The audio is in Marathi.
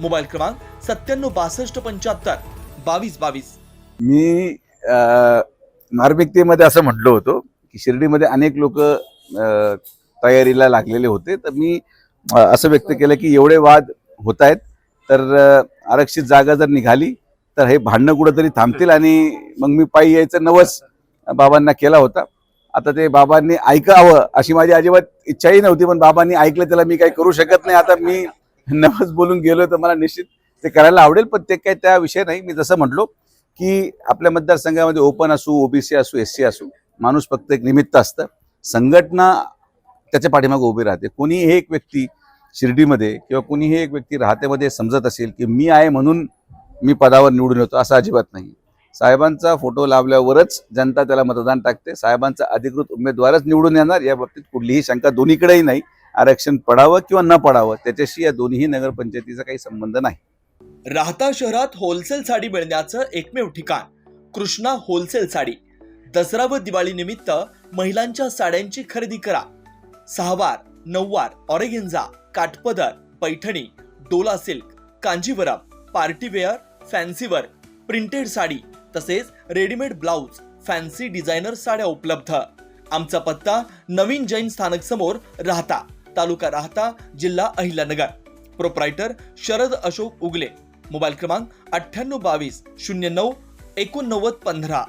मोबाईल क्रमांक सत्त्याण्णव बासष्ट पंच्याहत्तर. बावीस बावीस. मी नार्मिकतेमध्ये मार्मिकतेमध्ये असं म्हटलं होतो की शिर्डीमध्ये अनेक लोक तयारीला लागलेले होते. तर मी असं व्यक्त केलं की एवढे वाद होत आहेत तर आरक्षित जागा जर निघाली तर हे भांडणं कुठंतरी थांबतील आणि मग मी पायी यायचं नवस बाबांना केला होता. आता ते बाबांनी ऐकावं अशी माझी अजिबात इच्छाही नव्हती पण बाबांनी ऐकलं त्याला मी काही करू शकत नाही. आता मी नवस बोलून गेलो तर मला निश्चित ते करायला आवडेल पण ते काय त्या विषय नाही. मी जसं म्हटलो की आपल्या मतदारसंघामध्ये ओपन असू ओबीसी असू एस सी असू माणूस फक्त एक निमित्त असतं. संघटना त्याच्या पाठीमागे उभी राहते. कोणी हे एक व्यक्ती शिर्डीमध्ये किंवा कोणी हे एक व्यक्ती राहतेमध्ये समजत असेल की मी आहे म्हणून मी पदावर निवडून येतो असं अजिबात नाही. साहेबांचा फोटो लावल्यावरच जनता त्याला मतदान टाकते. साहेबांचा अधिकृत उमेदवारच निवडून येणार या बाबतीत कुठलीही शंका दोन्हीकडेही नाही. आरक्षण पडावं किंवा न पडावं त्याच्याशी या दोन्ही नगरपंचायतीचा काही संबंध नाही. राहता शहरात होलसेल साडी मिळण्याचं एकमेव ठिकाण कृष्णा होलसेल साडी. दसरा व दिवाळी निमित्त महिलांच्या साड्यांची खरेदी करा. सहावार नऊवार ऑरेगेन्झा काठपदर पैठणी डोला silk Kanjeevaram party wear फॅन्सीवर printed sari तसेच रेडीमेड ब्लाऊज फॅन्सी डिझायनर साड्या उपलब्ध. आमचा पत्ता नवीन जैन स्थानक समोर राहता. तालुका राहता जिल्हा अहिल्यानगर. प्रोप्रायटर शरद अशोक उगले. मोबाईल क्रमांक अठ्ठ्याण्णव बावीस शून्य नऊ एकोणनव्वद पंधरा.